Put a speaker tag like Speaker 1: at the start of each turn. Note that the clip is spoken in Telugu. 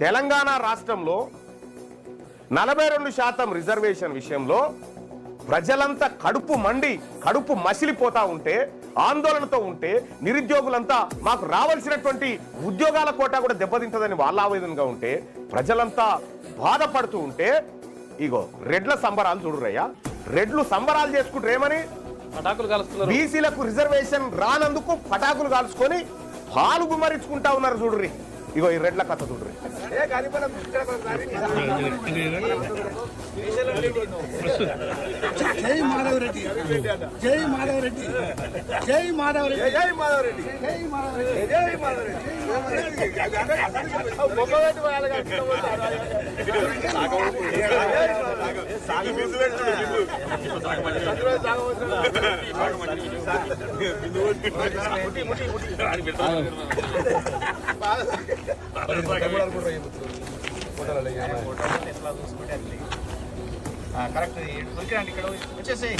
Speaker 1: తెలంగాణ రాష్ట్రంలో నలభై రెండు శాతం రిజర్వేషన్ విషయంలో ప్రజలంతా కడుపు మండి కడుపు మసిలిపోతా ఉంటే ఆందోళనతో ఉంటే నిరుద్యోగులంతా మాకు రావాల్సినటువంటి ఉద్యోగాల కోట కూడా దెబ్బతింటదని వాళ్ళ ఆవేదనగా ఉంటే ప్రజలంతా బాధపడుతూ ఉంటే ఇగో రెడ్ల సంబరాలు చూడురయ్యా రెడ్లు సంబరాలు చేసుకుంటారు ఏమని?
Speaker 2: పటాకులు కలుస్తున్నారు.
Speaker 1: బీసీలకు రిజర్వేషన్ రానందుకు పటాకులు కాల్చుకొని పాలు గుమ్మరించుకుంటా ఉన్నారు చూడుర్రి ఇగో ఈ రెడ్ల కథ చూడుర్రి
Speaker 3: జై మాధవ్ రెడ్డి జై మాధవ్ రెడ్డి జై మాధవ్ రెడ్డి జై మాధవ్ రెడ్డి జై మాధవ్ రెడ్డి జై మాధవ్
Speaker 4: కరెక్ట్. దొరికిరండి ఇక్కడ వచ్చేసేయి.